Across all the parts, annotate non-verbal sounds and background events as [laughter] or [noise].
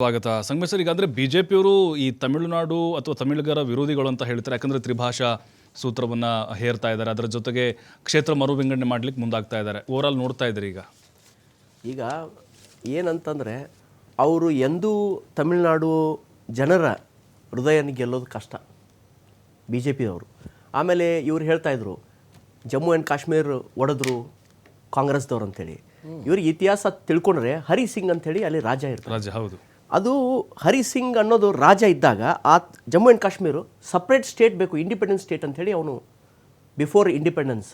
ಸ್ವಾಗತ. ಸಂಗಮೇಶ್ ಸರ್ ಈಗ ಅಂದರೆ ಬಿ ಜೆ ಪಿಯವರು ಈ ತಮಿಳುನಾಡು ಅಥವಾ ತಮಿಳುಗರ ವಿರೋಧಿಗಳು ಅಂತ ಹೇಳ್ತಾರೆ. ಯಾಕಂದರೆ ತ್ರಿಭಾಷಾ ಸೂತ್ರವನ್ನು ಹೇರ್ತಾ ಇದ್ದಾರೆ. ಅದರ ಜೊತೆಗೆ ಕ್ಷೇತ್ರ ಮರು ವಿಂಗಡಣೆ ಮಾಡ್ಲಿಕ್ಕೆ ಮುಂದಾಗ್ತಾ ಇದ್ದಾರೆ. ಓವರಾಲ್ ನೋಡ್ತಾ ಇದ್ದಾರೆ ಈಗ? ಈಗ ಏನಂತಂದರೆ ಅವರು ಎಂದೂ ತಮಿಳುನಾಡು ಜನರ ಹೃದಯನ ಗೆಲ್ಲೋದು ಕಷ್ಟ. ಬಿ ಜೆ ಪಿಯವರು ಆಮೇಲೆ ಇವರು ಹೇಳ್ತಾ ಇದ್ರು ಜಮ್ಮು ಆ್ಯಂಡ್ ಕಾಶ್ಮೀರ್ ಒಡೆದ್ರು ಕಾಂಗ್ರೆಸ್ದವ್ರು ಅಂತೇಳಿ. ಇವ್ರಿಗೆ ಇತಿಹಾಸ ತಿಳ್ಕೊಂಡ್ರೆ ಹರಿ ಸಿಂಗ್ ಅಂತೇಳಿ ಅಲ್ಲಿ ರಾಜ ಇರ್ತಾರೆ ರಾಜ ಹೌದು. ಅದು ಹರಿ ಸಿಂಗ್ ಅನ್ನೋದು ರಾಜ ಇದ್ದಾಗ ಆ Jammu and Kashmir separate state ಬೇಕು ಇಂಡಿಪೆಂಡೆನ್ಸ್ ಸ್ಟೇಟ್ ಅಂಥೇಳಿ ಅವನು ಬಿಫೋರ್ ಇಂಡಿಪೆಂಡೆನ್ಸ್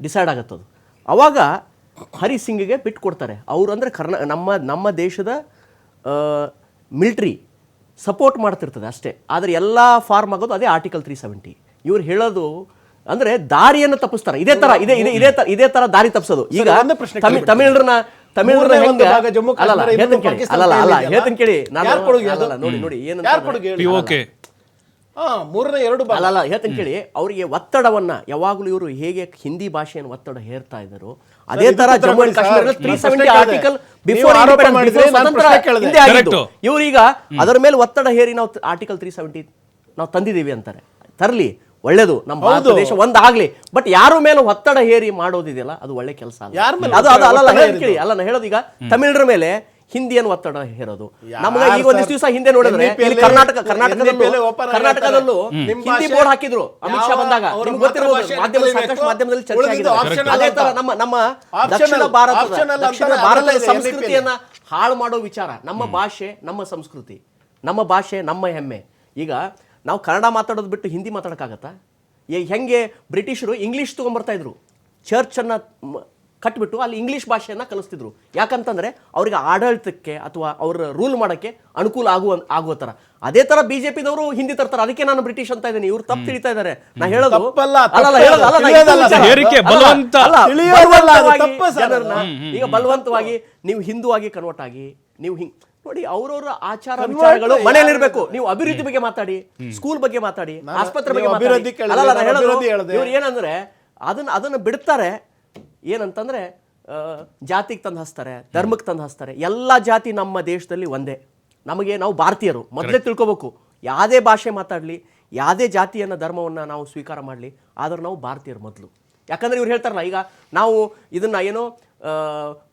ಡಿಸೈಡ್ ಆಗತ್ತದು ಅವಾಗ ಹರಿ ಸಿಂಗ್ಗೆ ಬಿಟ್ಟು ಕೊಡ್ತಾರೆ. ಅವರು ಅಂದರೆ ಕರ್ನಾ ನಮ್ಮ ನಮ್ಮ ದೇಶದ ಮಿಲ್ಟ್ರಿ ಸಪೋರ್ಟ್ ಮಾಡ್ತಿರ್ತದೆ ಅಷ್ಟೇ. ಆದರೆ ಎಲ್ಲ ಫಾರ್ಮ್ ಆಗೋದು ಅದೇ ಆರ್ಟಿಕಲ್ ತ್ರೀ ಸೆವೆಂಟಿ ಇವ್ರು ಹೇಳೋದು ಅಂದರೆ ದಾರಿಯನ್ನು ತಪ್ಪಿಸ್ತಾರೆ. ಇದೇ ಥರ ಇದೇ ಇದೇ ಇದೇ ಥರ ಇದೇ ಥರ ದಾರಿ ತಪ್ಪಿಸೋದು ಈಗ ತಮಿಳ್ ತಮಿಳರನ್ನ ಒಂದು ಹೆಂಗೆ ಭಾಗ ಜಮ್ಮು ಅಲ್ಲಲ್ಲ ಕಾಶ್ಮೀರ, ಹೇಳ್ತೀನಿ ಕೇಳಿ ಪಾಕಿಸ್ತಾನ ಅಲ್ಲಲ್ಲ ಅಲ್ಲ ಕೈಯಲ್ಲಿ ಹೇಳ್ತೀನಿ ಕೇಳಿ ನಾನು ಯಾರ್ ಕೊಡುಗೆ ಅದು? ಅಲ್ಲಲ್ಲ, ನೋಡಿ ನೋಡಿ ಏನಂತ ಯಾರು ಕೊಡುಗೆ ಹೇಳಿ? ಪಿ ಹಾ ಮೂರನೇ ಎರಡು ಭಾಗ ಅಲ್ಲಲ್ಲ ಹೇಳ್ತೀನಿ ಕೇಳಿ ಅವರಿಗೆ ಒತ್ತಡವನ್ನ ಯಾವಾಗಲೂ ಇವರು ಹೇಗೆ ಹಿಂದಿ ಭಾಷೆಯನ್ನು ಒತ್ತಡ ಹೇರ್ತಾ ಇದ್ದರು ಅದೇ ಇದಕ್ಕೂ ತರ ಉತ್ತರ ಜಮ್ಮು ಅಂಡ್ ಕೊಡಿ ಕಾಶ್ಮೀರ ಸರ್. ತ್ರೀ ನಾನು ಸೆವೆಂಟಿ ಪ್ರಶ್ನೆ ಆರ್ಟಿಕಲ್ ಕೇಳಿದೆ. ಬಿಫೋರ್ ನೀವು ಆರೋಪ ಮಾಡಿದ್ರಿ, ನಾನು ಪ್ರಶ್ನೆ ಕೇಳಿದೆ. Correct. ಇವರು ಈಗ ಅದರ ಮೇಲೆ ಒತ್ತಡ ಹೇರಿ ನಾವು ಆರ್ಟಿಕಲ್ ತ್ರೀ ಸೆವೆಂಟಿ ನಾವು ತಂದಿದ್ದೀವಿ ಅಂತಾರೆ ತರಲಿ ಒಳ್ಳೇದು. ನಮ್ಮ ಭಾರತ ದೇಶ ಒಂದಾಗ್ಲಿ. ಬಟ್ ಯಾರ ಮೇಲೆ ಒತ್ತಡ ಹೇರಿ ಮಾಡೋದಿದೆಯಲ್ಲ ಅದು ಒಳ್ಳೆ ಕೆಲಸ ಕೇಳಿ ಅಲ್ಲ ನಾನು ಹೇಳೋದು ಈಗ ತಮಿಳರ ಮೇಲೆ ಹಿಂದಿಯನ್ನು ಒತ್ತಡ ಹೇರೋದು. ನಮಗೆ ಈಗ ಒಂದಿಷ್ಟು ದಿವಸ ಹಿಂದೆ ನೋಡಿದ್ರೆ ಕರ್ನಾಟಕ ಕರ್ನಾಟಕದಲ್ಲೂ ಕರ್ನಾಟಕದಲ್ಲೂ ನಿಮ್ಮ ಹಿಂದಿ ಭಾಷೆ ಬೋರ್ಡ್ ಹಾಕಿದ್ರು. ಅಮಿತ್ ಶಾ ಬಂದಾಗ. ನಿಮ್ಗೆ ಗೊತ್ತಿರಬಹುದು ಮಾಧ್ಯಮ ಸಾಕಷ್ಟು ಮಾಧ್ಯಮದಲ್ಲಿ ಚರ್ಚೆ ಆಗಿದೆ ಅದೇ ತರ ನಮ್ಮ ನಮ್ಮ ದಕ್ಷಿಣ ಭಾರತದ optional ದಕ್ಷಿಣ ಭಾರತದ ಸಂಸ್ಕೃತಿಯನ್ನ ಹಾಳು ಮಾಡೋ ವಿಚಾರ. ನಮ್ಮ ಭಾಷೆ ನಮ್ಮ ಸಂಸ್ಕೃತಿ. ನಮ್ಮ ಭಾಷೆ ನಮ್ಮ ಹೆಮ್ಮೆ. ಈಗ ನಾವು ಕನ್ನಡ ಮಾತಾಡೋದು ಬಿಟ್ಟು ಹಿಂದಿ ಮಾತಾಡೋಕ್ಕಾಗತ್ತಾ? ಏ ಹೆಂಗೆ ಬ್ರಿಟಿಷರು ಇಂಗ್ಲೀಷ್ ತೊಗೊಂಬರ್ತಾ ಇದ್ರು? ಚರ್ಚನ್ನು ಕಟ್ಬಿಟ್ಟು ಅಲ್ಲಿ ಇಂಗ್ಲೀಷ್ ಭಾಷೆಯನ್ನ ಕಲಿಸ್ತಿದ್ರು. ಯಾಕಂತಂದ್ರೆ ಅವ್ರಿಗೆ ಆಡಳಿತಕ್ಕೆ ಅಥವಾ ಅವ್ರ ರೂಲ್ ಮಾಡೋಕ್ಕೆ ಅನುಕೂಲ ಆಗುವ ಆಗುವ ಥರ. ಅದೇ ಥರ ಬಿ ಜೆ ಪಿದವರು ಹಿಂದಿ ತರ್ತಾರೆ. ಅದಕ್ಕೆ ನಾನು ಬ್ರಿಟಿಷ್ ಅಂತ ಇದ್ದೀನಿ. ಇವ್ರು ತಪ್ಪು ತಿಳಿತಾ ಇದ್ದಾರೆ. ನಾ ಹೇಳೋದು ಈಗ ಬಲವಂತವಾಗಿ ನೀವು ಹಿಂದೂ ಆಗಿ ಕನ್ವರ್ಟ್ ಆಗಿ ನೀವು ಹಿಂಗ್ ನೋಡಿ ಅವ್ರವ್ರ ಆಚಾರ ವಿಚಾರಗಳು ಮನೆಯಲ್ಲಿ ಮನೇಲಿರ್ಬೇಕು ನೀವು ಅಭಿವೃದ್ಧಿ ಬಗ್ಗೆ ಮಾತಾಡಿ ಸ್ಕೂಲ್ ಬಗ್ಗೆ ಮಾತಾಡಿ ಆಸ್ಪತ್ರೆ ಬಗ್ಗೆ ಮಾತಾಡಿ. ಇವ್ರು ಏನಂದ್ರೆ ಅದನ್ನ ಅದನ್ನ ಬಿಡ್ತಾರೆ. ಏನಂತಂದ್ರೆ ಜಾತಿಗೆ ತಂದು ಹಸ್ತಾರೆ ಧರ್ಮಕ್ಕೆ ತಂದು ಹಸ್ತಾರೆ ಎಲ್ಲ ಜಾತಿ ನಮ್ಮ ದೇಶದಲ್ಲಿ ಒಂದೇ. ನಮಗೆ ನಾವು ಭಾರತೀಯರು. ಮೊದಲೇ ತಿಳ್ಕೊಬೇಕು. ಯಾವುದೇ ಭಾಷೆ ಮಾತಾಡಲಿ ಯಾವುದೇ ಜಾತಿಯನ್ನ ಧರ್ಮವನ್ನ ನಾವು ಸ್ವೀಕಾರ ಮಾಡಲಿ ಆದ್ರೆ ನಾವು ಭಾರತೀಯರು ಮೊದಲು. ಯಾಕಂದ್ರೆ ಇವ್ರು ಹೇಳ್ತಾರಲ್ಲ ಈಗ ನಾವು ಇದನ್ನ ಏನೋ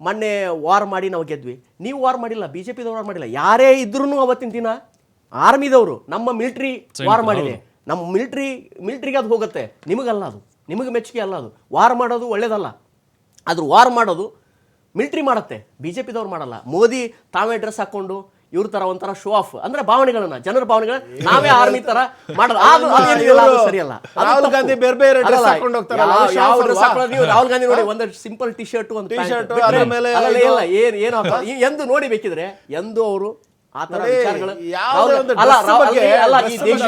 ಮೊನ್ನೆ ವಾರ್ ಮಾಡಿ ನಾವು ಗೆದ್ವಿ. ನೀವು ವಾರ್ ಮಾಡಿಲ್ಲ ಬಿ ಜೆ ಪಿದವ್ರು ವಾರ್ ಮಾಡಿಲ್ಲ. ಯಾರೇ ಇದ್ರೂ ಅವತ್ತಿನ ದಿನ ಆರ್ಮಿದವರು ನಮ್ಮ ಮಿಲಿಟ್ರಿ ವಾರ್ ಮಾಡಿದೆ. ನಮ್ಮ ಮಿಲಿಟ್ರಿ ಮಿಲಿಟ್ರಿಗೆ ಅದು ಹೋಗುತ್ತೆ. ನಿಮಗಲ್ಲ ಅದು. ನಿಮಗೆ ಮೆಚ್ಚುಗೆ ಅಲ್ಲ ಅದು. ವಾರ್ ಮಾಡೋದು ಒಳ್ಳೇದಲ್ಲ. ಆದ್ರೂ ವಾರ್ ಮಾಡೋದು ಮಿಲಿಟ್ರಿ ಮಾಡುತ್ತೆ. ಬಿ ಜೆ ಪಿದವ್ರು ಮಾಡಲ್ಲ. ಮೋದಿ ತಾವೇ ಡ್ರೆಸ್ ಹಾಕೊಂಡು ಇವ್ರ ತರ ಒಂಥರ ಶೋ ಆಫ್ ಅಂದ್ರೆ ಭಾವನೆಗಳನ್ನ ಜನರ ಭಾವನೆಗಳ ನಾವೇ ಆರ್ಮಿ ತರ ಮಾಡೋದು. ಸರಿಯಲ್ಲ. ರಾಹುಲ್ ಗಾಂಧಿ ಬೇರೆ ಬೇರೆ ಡ್ರೆಸ್ ಹಾಕೊಂಡು ಹೋಗ್ತಾರಲ್ಲ, ಯಾವ- ನೀವು ರಾಹುಲ್ ಗಾಂಧಿ ನೋಡಿ ಒಂದು ಸಿಂಪಲ್ ಟಿ ಶರ್ಟ್ ಒಂದು ಟಿ ಶರ್ಟ್ ಅದ್ರ ಮೇಲೆ ಇಲ್ಲ ಏನ್ ಏನು ಹಾಕೋದು ಎಂದು ನೋಡಿ ಬೇಕಿದ್ರೆ ಎಂದು ಅವರು ದೇಶದ-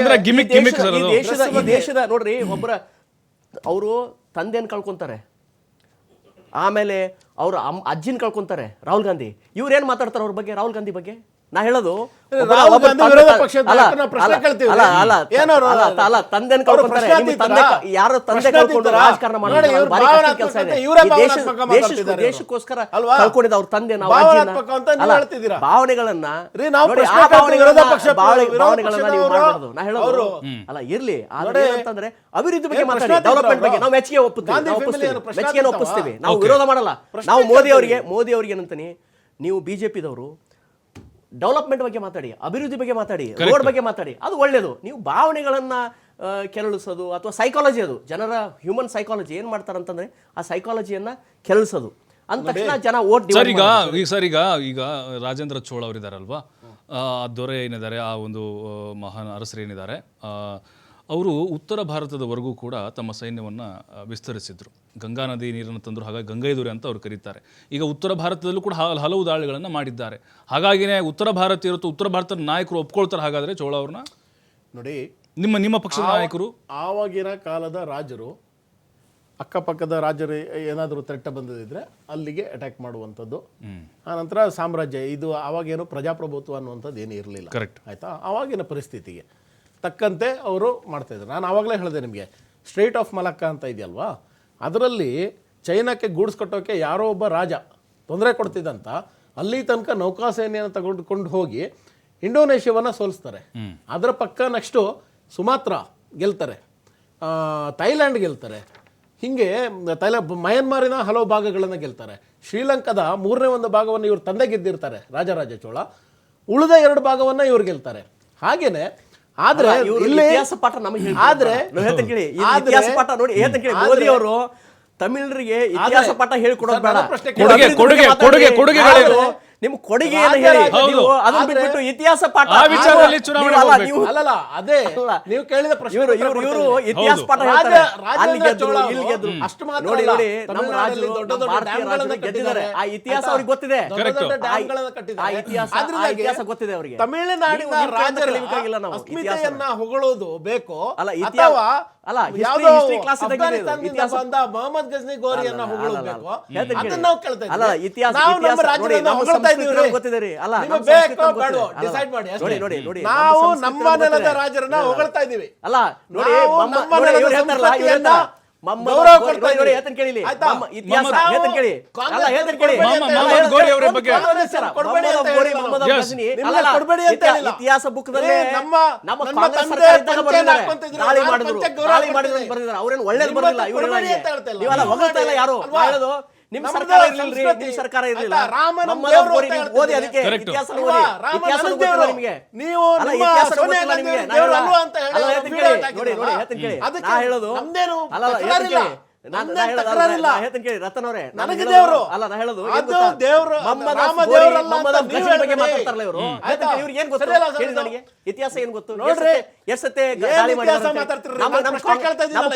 ಸರ್ ಈ ದೇಶದ ದೇಶದ ನೋಡ್ರಿ ಒಬ್ಬರ ಅವರು ತಂದೆಯನ್ನು ಕಳ್ಕೊಂತಾರೆ. ಆಮೇಲೆ ಅವರು ಅಜ್ಜಿನ ಕಳ್ಕೊಂತಾರೆ ರಾಹುಲ್ ಗಾಂಧಿ. ಇವ್ರು ಏನ್ ಮಾತಾಡ್ತಾರೆ ಅವ್ರ ಬಗ್ಗೆ ರಾಹುಲ್ ಗಾಂಧಿ ಬಗ್ಗೆ? ನಾ ಹೇಳೋದು ತಂದೆ-? ಯಾರು ಕಳ್ಕೊಂಡು ರಾಜಕಾರಣ ಮಾಡೋದು ಕೆಲಸ ಇದೆ. ದೇಶಕ್ಕೋಸ್ಕರ ಅಲ್ವಾ? ಕಳ್ಕೊಂಡಿದ್ದ ಅವ್ರ ತಂದೆ ನಾವು ಭಾವನೆಗಳನ್ನ ಭಾವನೆಗಳನ್ನ ವಿರೋಧ ಪಕ್ಷ- ಭಾವನೆಗಳನ್ನ ನೀವು ಮಾಡಬಾರ್ದು. ನಾ ಹೇಳೋದು. ಅಲ್ಲ ಇರ್ಲಿ. ಆದ್ರೆ ಏನಂತಂದ್ರೆ ಅಭಿವೃದ್ಧಿ ಬಗ್ಗೆ ಮಾತಾಡಿ. ಡೆವಲಪ್ಮೆಂಟ್ ಬಗ್ಗೆ. ನಾವು ಮೆಚ್ಚುಗೆ ಒಪ್ಪುತ್ತೀವಿ. ಒಪ್ಪಿಸ್ತೀವಿ. ನಾವು ವಿರೋಧ ಮಾಡಲ್ಲ. ನಾವು ಮೋದಿ. ಅವರಿಗೆ ಮೋದಿ ಅವ್ರಿಗೆ ಏನಂತೀನಿ ನೀವು ಬಿಜೆಪಿದವರು ಡೆವಲಪ್ಮೆಂಟ್ ಬಗ್ಗೆ ಮಾತಾಡಿ ಅಭಿವೃದ್ಧಿ ಬಗ್ಗೆ ಮಾತಾಡಿ ರೋಡ್ ಬಗ್ಗೆ ಮಾತಾಡಿ ಅದು ಒಳ್ಳೇದು. ನೀವು ಭಾವನೆಗಳನ್ನ ಕೆರಳಿಸೋದು ಅಥವಾ ಸೈಕಾಲಜಿ ಅದು. ಜನರ ಹ್ಯೂಮನ್ ಸೈಕಾಲಜಿ ಏನ್ ಮಾಡ್ತಾರೆ ಅಂತಂದ್ರೆ ಆ ಸೈಕಾಲಜಿಯನ್ನ ಕೆರಳಿಸೋದು. ಅಂದ ತಕ್ಷಣ ಜನ ಓಟ್ ಸರ್ ಈಗ ಈಗ ಸರ್ ಈಗ ಈಗ ರಾಜೇಂದ್ರ ಚೋಳ ಅವರಿದ್ದಾರಲ್ವಾ ಆ ದೊರೆ ಏನಿದ್ದಾರೆ ಆ ಒಂದು ಮಹಾನ್ ಅರಸರು ಏನಿದ್ದಾರೆ ಅವರು ಉತ್ತರ ಭಾರತದವರೆಗೂ ಕೂಡ ತಮ್ಮ ಸೈನ್ಯವನ್ನು ವಿಸ್ತರಿಸಿದ್ರು. ಗಂಗಾ ನದಿ ನೀರನ್ನು ತಂದರು ಹಾಗಾಗಿ ಗಂಗೈದುರೆ ಅಂತ ಅವರು ಕರೀತಾರೆ. ಈಗ ಉತ್ತರ ಭಾರತದಲ್ಲೂ ಕೂಡ ಹಲ- ಹಲವು ದಾಳಿಗಳನ್ನು ಮಾಡಿದ್ದಾರೆ. ಹಾಗಾಗಿನೇ ಉತ್ತರ ಭಾರತೀಯರು ಇರುತ್ತೆ ಉತ್ತರ ಭಾರತದ ನಾಯಕರು ಒಪ್ಕೊಳ್ತಾರೆ ಹಾಗಾದರೆ ಚೋಳ ಅವ್ರನ್ನ? ನೋಡಿ ನಿಮ್ಮ ನಿಮ್ಮ ಪಕ್ಷದ ನಾಯಕರು? ಆವಾಗಿನ ಕಾಲದ ರಾಜರು ಅಕ್ಕಪಕ್ಕದ ರಾಜರು ಏನಾದರೂ ತೆಟ್ಟ ಬಂದಿದ್ರೆ ಅಲ್ಲಿಗೆ ಅಟ್ಯಾಕ್ ಮಾಡುವಂಥದ್ದು. ಆನಂತರ ಸಾಮ್ರಾಜ್ಯ ಇದು ಆವಾಗೇನು ಪ್ರಜಾಪ್ರಭುತ್ವ ಅನ್ನುವಂಥದ್ದು ಏನು ಇರಲಿಲ್ಲ. ಕರೆಕ್ಟ್ ಆಯಿತಾ? ಆವಾಗಿನ ಪರಿಸ್ಥಿತಿಗೆ. ತಕ್ಕಂತೆ ಅವರು ಮಾಡ್ತಾಯಿದ್ರು ನಾನು ಆವಾಗಲೇ ಹೇಳಿದೆ ನಿಮಗೆ ಸ್ಟ್ರೇಟ್ ಆಫ್ ಮಲಕ್ಕ ಅಂತ ಇದೆಯಲ್ವಾ? ಅದರಲ್ಲಿ ಚೈನಾಕ್ಕೆ ಗೂಡ್ಸ್ ಕಟ್ಟೋಕ್ಕೆ ಯಾರೋ ಒಬ್ಬ ರಾಜ ತೊಂದರೆ ಕೊಡ್ತಿದ್ದಂತ ಅಲ್ಲಿ ತನಕ ನೌಕಾಸೇನೆಯನ್ನು ತಗೊಂಡುಕೊಂಡು ಹೋಗಿ ಇಂಡೋನೇಷ್ಯಾವನ್ನು ಸೋಲಿಸ್ತಾರೆ. ಅದರ ಪಕ್ಕ ನೆಕ್ಸ್ಟು ಸುಮಾತ್ರ ಗೆಲ್ತಾರೆ. ಥೈಲ್ಯಾಂಡ್ ಗೆಲ್ತಾರೆ. ಹಿಂಗೆ ತೈಲ ಮಯನ್ಮಾರಿನ ಹಲವು ಭಾಗಗಳನ್ನು ಗೆಲ್ತಾರೆ. ಶ್ರೀಲಂಕಾದ ಮೂರನೇ ಒಂದು ಭಾಗವನ್ನು ಇವರು ತಂದೆ ಗೆದ್ದಿರ್ತಾರೆ ರಾಜರಾಜ ಚೋಳ. ಉಳಿದ ಎರಡು ಭಾಗವನ್ನು ಇವ್ರು ಗೆಲ್ತಾರೆ. ಹಾಗೇನೆ ಆದ್ರೆ ಇವ್ರು ಇಲ್ಲಿ ಇತಿಹಾಸ ಪಾಠ ನಮಗೆ ಆದ್ರೆ ನಾವು ಹೇಳ್ತೇನೆ ಕೇಳಿ ಈ ಇತಿಹಾಸ ಪಾಠ ನೋಡಿ ಹೇಳ್ತೇನೆ ಕೇಳಿ ಮೋದಿ ಅವರು ತಮಿಳರಿಗೆ ಇತಿಹಾಸ ಪಾಠ ಹೇಳಿಕೊಡೋದು ಬೇಡ. ಕೊಡುಗೆ ಕೊಡುಗೆ, ಕೊಡುಗೆ, ಕೊಡುಗೆ? ನಿಮ್ಮ ಕೊಡುಗೆಯನ್ನು ಹೇಳಿ. ನೀವು ಅದನ್ನ ಬಿಟ್ಬಿಟ್ಟು ಇತಿಹಾಸ ಪಾಠ ಆ ವಿಚಾರದಲ್ಲಿ ನೀವು- ಚುನಾವಣೆ ಅಲ್ಲ, ನೀವು ಅಲ್ಲಲ್ಲ ಅದೇ ಅಲ್ಲ. ನೀವು ಕೇಳಿದ ಪ್ರಶ್ನೆ ಇವರು ಇವರು ಇವರು ಇತಿಹಾಸ ಪಾಠ ಹೇಳ್ತಾರೆ. ಅಲ್ಲಿ ಗೆದ್ದರು ಇಲ್ಲಿ ಗೆದ್ರು. ಅವರು ಅಷ್ಟು ಮಾತ್ರ ನೋಡಿ ನೋಡಿ ನಮ್ಮ ರಾಜರು ದೊಡ್ಡ ದೊಡ್ಡ ಡ್ಯಾಮ್ಗಳನ್ನ ಗೆದ್ದಿದ್ದಾರೆ. ಆ ಇತಿಹಾಸ ಅವರಿಗೆ ಗೊತ್ತಿದೆ. ದೊಡ್ಡ ದೊಡ್ಡ. ಡ್ಯಾಮ್ಗಳನ್ನ ಕಟ್ಟಿದ್ದಾರೆ. ಆ ಇತಿಹಾಸ ಆ ಇತಿಹಾಸ ಗೊತ್ತಿದೆ ಅವರಿಗೆ. ತಮಿಳುನಾಡಿನ ರಾಜರ ಅಸ್ಮಿತೆಯನ್ನ ಹೊಗಳೋದು ಬೇಕು? ಅಲ್ಲ, ಇತಿಹಾಸ- ಅಥವಾ ಅಲ್ಲ, ಯಾವ್ದೋ ಕ್ಲಾಸ್ ಇತಿಹಾಸ- ಬಂದ ಮೊಹಮ್ಮದ್ ಗಜ್ನಿ ಗೋರಿಯನ್ನ ಅಲ್ಲ, ಹೊಗಳೋದು ಅಲ್ಲ, ಬೇಕು ಅದನ್ನ ನಾವು ಕೇಳ್ತಾ ಅಲ್ಲ, ಇತಿಹಾಸ ನಾವು ನಮ್ಮ ರಾಜ್ಯದಿಂದ ಹೊಗಳ್ತಾ ನಮ್ಗೆ ಗೊತ್ತಿದೆ ರೀ. ಅಲ್ಲ, ನಿಮಗೆ ಬೇಕೋ ನಮ್ಗೆ ಡಿಸೈಡ್ ಮಾಡಿ ನೋಡಿ, ನೋಡಿ, ನೋಡಿ, ನಾವು ನಮ್ಮ ನೆಲದ ರಾಜರನ್ನ ಹೊಗಳ್ತಾ ಇದ್ದೀವಿ. ಅಲ್ಲ ನೋಡಿ ನಮ್ಮ ನೆಲದ ಹೇಳ್ತಾರಲ್ಲ, ಸಂಸ್ಕೃತಿಯನ್ನ ಇತಿಹಾಸ ಏ, ನಮ್ಮ- ಮಾಡಿದ್ರು. ಮಾಡಿದ್ರು ಅವ್ರೇನು ಒಳ್ಳೇದು ಬರಲಿಲ್ಲ ಬರ್ದಿಲ್ಲ ಹತ್ರ ಇವ್ರು ಅಂತ ಹೇಳ್ತಾ ಇಲ್ಲ. ನೀವೆಲ್ಲ ನೀವು ಇಲ್ಲ ಮಾಡಿ. ಯಾರು? ಅಲ್ವಾ? ನಾ ಹೇಳೋದು ನಿಮ್ ನಮ್ದು ಸರ್ಕಾರ ಇರ್ಲಿಲ್ಲ ಸಂಸ್ಕೃತಿ. ನಿಮ್ ಸರ್ಕಾರ ಇರ್ಲಿಲ್ಲ ನಮ್ಮ ಓದಿ ಅದಕ್ಕೆ. ಇತಿಹಾಸ? ಓದಿ ಇತಿಹಾಸ ಗೊತ್ತಿಲ್ಲ ನಿಮಗೆ ನೀವು ಇತಿಹಾಸ ಗೊತ್ತಿಲ್ಲ ನಿಮಗೆ. ನೋಡಿ? ನೋಡಿ ಹೇಳ್ತೀನಿ ಕೇಳಿ ಅದಕ್ಕೆ ನಾ ಹೇಳೋದು ನಮ್ದೇನು ಅಲ್ಲ ಅಲ್ಲ, ಹೇಳ್ತೀನಿ ಕೇಳಿ ಇತಿಹಾಸ ಏನ್ ಗೊತ್ತು? ನೋಡ್ರಿ. ಇದ್ದೀನಲ್ಲ,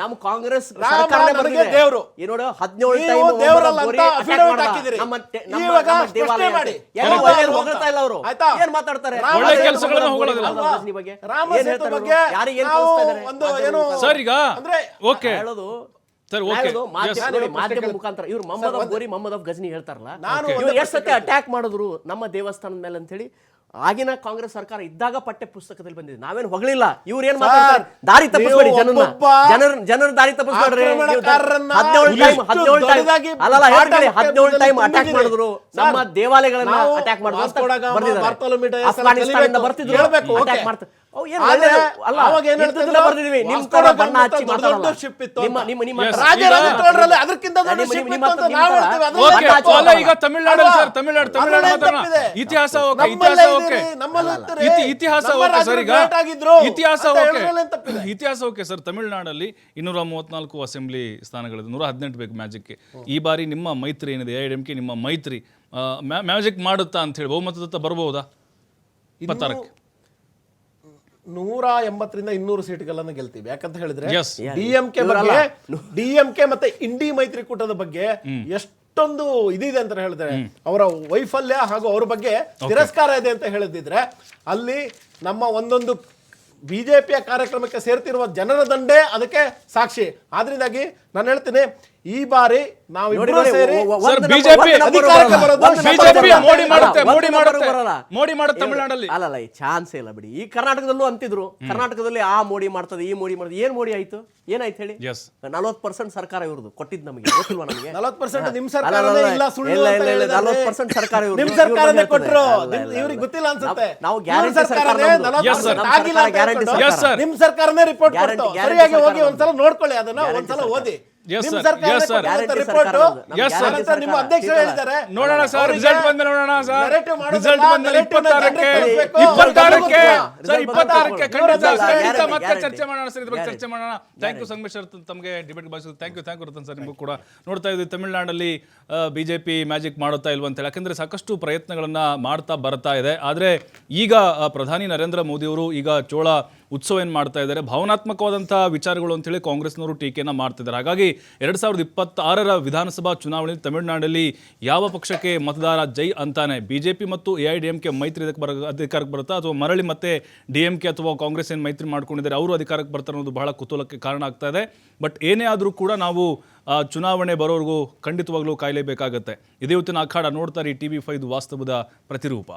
ನಮ್ಮ ಕಾಂಗ್ರೆಸ್ ದೇವ್ರು. ಈ ನೋಡು ಹದಿನೇಳು? ಏನ್ ಮಾತಾಡ್ತಾರೆ? ಬಗ್ಗೆ? ಯಾರಿಗೆ. ಸರ್ ಈಗ ಅಂದ್ರೆ ಓಕೆ ಹೇಳೋದು ಸರ್ ಮಾಧ್ಯಮ ಮುಖಾಂತರ ಇವ್ರು ಮೊಹಮ್ಮದ್ ಗೋರಿ ಮೊಹಮ್ಮದ್ ಆಫ್ ಗಜ್ನಿ ಹೇಳ್ತಾರಲ್ಲ ನಾನು ಎಷ್ಟು ಸತಿ ಅಟ್ಯಾಕ್ ಮಾಡಿದ್ರು ನಮ್ಮ ದೇವಸ್ಥಾನದ ಮೇಲೆ ಅಂತ ಹೇಳಿ ಆಗಿನ ಕಾಂಗ್ರೆಸ್ ಸರ್ಕಾರ ಇದ್ದಾಗ ಪಠ್ಯ ಪುಸ್ತಕದಲ್ಲಿ ಬಂದಿದೆ. ನಾವೇನು ಹೊಗಳಿಲ್ಲ. ಇವ್ರ ಏನ್ ಮಾತಾಡ್ತಾರೆ? ದಾರಿ ತಪ್ಪಿಸ್ಬೇಡಿ ಒಬ್ಬೊಬ್ಬ ಜನರ ಜನರ ದಾರಿ ತಪ್ಪಿಸ್ಬೇಡ್ರಿ. ಹದಿನೇಳು ಟೈಮ್ ಹದಿನೇಳು ಟೈಮ್ ಅಲ್ಲಲ್ಲ ಹೇಳ್ತೀನಿ ಪಾಠ ಹದಿನೇಳು ಟೈಮ್ ಅಟ್ಯಾಕ್. ಮಾಡಿದ್ರು. ನಮ್ಮ ದೇವಾಲಯಗಳನ್ನ ಅಟ್ಯಾಕ್ ಮಾಡಿದ್ರು ಬರ್ತಿದ್ರು. ಹೇಳ್ಬೇಕು, ಅಟ್ಯಾಕ್ ಓಕೆ. ಮಾಡ್ತಾರೆ ಡ ಇತಿಹಾಸ ಓಕೆ ಇತಿಹಾಸ ಓಕೆ. ಸರ್ ತಮಿಳುನಾಡಲ್ಲಿ ಈಗ great ಆಗಿದ್ರು. ಇತಿಹಾಸ ಓಕೆ. ಹೇಳೋದ್ರಲ್ಲಿ ಏನ್ ಇತಿಹಾಸ ಓಕೆ ಸರ್ ತಮಿಳ್ನಾಡಲ್ಲಿ ಇನ್ನೂರ ಮೂವತ್ನಾಲ್ಕು ಅಸೆಂಬ್ಲಿ ಸ್ಥಾನಗಳಿದೆ. ನೂರ ಹದಿನೆಂಟು ಬೇಕು ಮ್ಯಾಜಿಕ್ ಈ ಬಾರಿ ನಿಮ್ಮ ಮೈತ್ರಿ ಏನಿದೆ? ಎ ಕೆ ನಿಮ್ಮ ಮೈತ್ರಿ ಮ್ಯಾಜಿಕ್ ಮಾಡುತ್ತಾ ಅಂತ ಹೇಳಿ ಬಹುಮತದತ್ತ ಬರಬಹುದಾ ಇಪ್ಪತ್ತಾರಕ್ಕೆ. ನೂರ ಎಂಬತ್ತರಿಂದ ಇನ್ನೂರು ಸೀಟ್ಗಳನ್ನ ಗೆಲ್ತೀವಿ. ಯಾಕಂತ ಹೇಳಿದ್ರೆ. ಡಿಎಂಕೆ ಬಗ್ಗೆ ಡಿಎಂಕೆ ಮತ್ತೆ ಇಂಡಿ ಮೈತ್ರಿಕೂಟದ ಬಗ್ಗೆ ಎಷ್ಟೊಂದು ಇದಿದೆ ಅಂತ ಹೇಳಿದ್ರೆ ಅವರ ವೈಫಲ್ಯ ಹಾಗೂ ಅವ್ರ ಬಗ್ಗೆ ತಿರಸ್ಕಾರ ಇದೆ ಅಂತ ಹೇಳಿದ್ರೆ ಅಲ್ಲಿ ನಮ್ಮ ಒಂದೊಂದು ಬಿಜೆಪಿಯ ಕಾರ್ಯಕ್ರಮಕ್ಕೆ ಸೇರ್ತಿರುವ ಜನರ ದಂಡೇ ಅದಕ್ಕೆ ಸಾಕ್ಷಿ. ಆದ್ರಿಂದಾಗಿ ನಾನು ಹೇಳ್ತೀನಿ ಈ ಬಾರಿ ನಾವು ಇಬ್ಬರು ಸೇರಿ ಒ- ಒ- ಸರ್ ಬಿಜೆಪಿ ಅಧಿಕಾರಕ್ಕೆ ಬರಲ್ಲ. ಬರೋದು ಬಿಜೆಪಿ ಮೋಡಿ ಮಾಡುತ್ತೆ ಅಲ್ಲ, ಮೋಡಿ ಒಂದು ಮಾಡುತ್ತೆ ಮೋಡಿ ಮಾಡುತ್ತೆ ಇವ್ರು- ತಮಿಳ್ನಾಡಲ್ಲಿ. ಅಲ್ಲಲ್ಲ ಈ ಚಾನ್ಸ್ ಇಲ್ಲ ಬಿಡಿ. ಈ ಕರ್ನಾಟಕದಲ್ಲೂ ಅಂತಿದ್ರು. ಕರ್ನಾಟಕದಲ್ಲಿ ಆ ಮೋಡಿ ಮಾಡ್ತದೆ ಈ ಮೋಡಿ ಮಾಡ್ತದೆ. ಏನ್ ಮೋಡಿ ಆಯ್ತು? ಏನಾಯ್ತು ಹೇಳಿ? Yes. ನಲವತ್ತು ಪರ್ಸೆಂಟ್ ಸರ್ಕಾರ ಇವ್ರದ್ದು ಕೊಟ್ಟಿದ್ ನಮಗೆ. [laughs] ಗೊತ್ತಿಲ್ವಾ ನಮಗೆ? 40% ನಿಮ್ ಸರ್ಕಾರ ಸರ್ಕಾರನೇ ಅಲ್ಲ, ಇಲ್ಲ ಸುಳ್ಳು ಇಲ್ಲ, ಅಂತ ಇಲ್ಲ, ಇಲ್ಲ, ಹೇಳಿದ್ದಾರೆ. 40% ಸರ್ಕಾರ. ನಿಮ್ ಸರ್ಕಾರನೇ ಕೊಟ್ಟರು ನಿಮ್- ಇವ್ರಿಗೆ ಗೊತ್ತಿಲ್ಲ ಅನ್ಸುತ್ತೆ. ನಾವು- ಗ್ಯಾರಂಟಿ ಸರ್ಕಾರನೇ ಸರ್ಕಾರ 40% Yes, sir. ನಮ್ಮ ಆಗಿಲ್ಲ ಅಂತ ಸರ್ಕಾರ ಗ್ಯಾರಂಟಿ ಹೇಳ್ಕೊಂಡು Yes, sir. ನಿಮ್ ಸರ್ಕಾರನೇ ರಿಪೋರ್ಟ್ ಗ್ಯಾರಂಟಿ- ಸರಿಯಾಗಿ ಹೋಗಿ ಸರ್ಕಾರ ಒಂದ್ಸಲ ನೋಡ್ಕೊಳ್ಳಿ ಅದನ್ನ ಒಂದ್ಸಲ ಸರ್ಕಾರ. ಓದಿ. ನೋಡೋಣ ಸರ್ ರಿಸಲ್ಟ್ ಬಂದ್ಮೇಲೆ ನೋಡೋಣ ಸರ್ ರಿಸಲ್ಟ್ ಬಂದ್ಮೇಲೆ narrative ಇಪ್ಪತ್ತಾರಕ್ಕೆ ಇಪ್ಪತ್ತಾರಕ್ಕೆ ಸರ್ ಇಪ್ಪತ್ತಾರಕ್ಕೆ ಖಂಡಿತ ಮತ್ತೆ ಚರ್ಚೆ ಮಾಡೋಣ ಸರ್ ಇದ್ರ ಬಗ್ಗೆ ಚರ್ಚೆ ಮಾಡೋಣ. ಥ್ಯಾಂಕ್ ಯು ಸಂಗಮೇಶ್ ಸರ್ ತಮಗೆ ಡಿಬೇಟ್ ಭಾಷೆ thank you thank you Ratan sir ನಿಮಗೂ ಕೂಡ ನೋಡ್ತಾ ಇದ್ವಿ. ತಮಿಳುನಾಡಲ್ಲಿ ಬಿಜೆಪಿ ಮ್ಯಾಜಿಕ್ ಮಾಡುತ್ತಾ ಇಲ್ವಂತ ಅಂತೇಳಿ. ಯಾಕಂದ್ರೆ ಸಾಕಷ್ಟು ಪ್ರಯತ್ನಗಳನ್ನ ಮಾಡ್ತಾ ಬರ್ತಾ ಇದೆ. ಆದ್ರೆ ಈಗ ಪ್ರಧಾನಿ ನರೇಂದ್ರ ಮೋದಿ ಅವರು ಈಗ ಚೋಳ ಉತ್ಸವ ಏನು ಮಾಡ್ತಾ ಇದ್ದಾರೆ? ಭಾವನಾತ್ಮಕವಾದಂಥ ವಿಚಾರಗಳು ಅಂತೇಳಿ ಕಾಂಗ್ರೆಸ್ನವರು ಟೀಕೆಯನ್ನು ಮಾಡ್ತಿದ್ದಾರೆ. ಹಾಗಾಗಿ ಎರಡು ಸಾವಿರದ ಇಪ್ಪತ್ತಾರರ ವಿಧಾನಸಭಾ ಚುನಾವಣೆಯಲ್ಲಿ ತಮಿಳುನಾಡಲ್ಲಿ ಯಾವ ಪಕ್ಷಕ್ಕೆ ಮತದಾರ ಜೈ ಅಂತಾನೆ? ಬಿಜೆಪಿ ಮತ್ತು A I, D M K ಮೈತ್ರಿ ಇದಕ್ಕೆ ಬರ, ಅಧಿಕಾರಕ್ಕೆ ಬರುತ್ತಾ? ಅಥವಾ ಮರಳಿ ಮತ್ತೆ ಡಿ ಎಂ ಕೆ ಅಥವಾ ಕಾಂಗ್ರೆಸ್ ಏನು ಮೈತ್ರಿ ಮಾಡ್ಕೊಂಡಿದ್ದಾರೆ? ಅವರು ಅಧಿಕಾರಕ್ಕೆ ಬರ್ತಾರೆ ಅನ್ನೋದು ಬಹಳ ಕುತೂಹಲಕ್ಕೆ ಕಾರಣ ಆಗ್ತಾ ಇದೆ. ಬಟ್ ಏನೇ ಆದರೂ ಕೂಡ ನಾವು ಚುನಾವಣೆ ಬರೋವರೆಗೂ ಖಂಡಿತವಾಗ್ಲೂ ಕಾಯಲೇಬೇಕಾಗತ್ತೆ. ಇದೇ ಇವತ್ತಿನ ಅಖಾಡ ನೋಡ್ತಾರೆ ಈ ಟಿ ವಿ ಫೈದು ವಾಸ್ತವದ ಪ್ರತಿರೂಪ.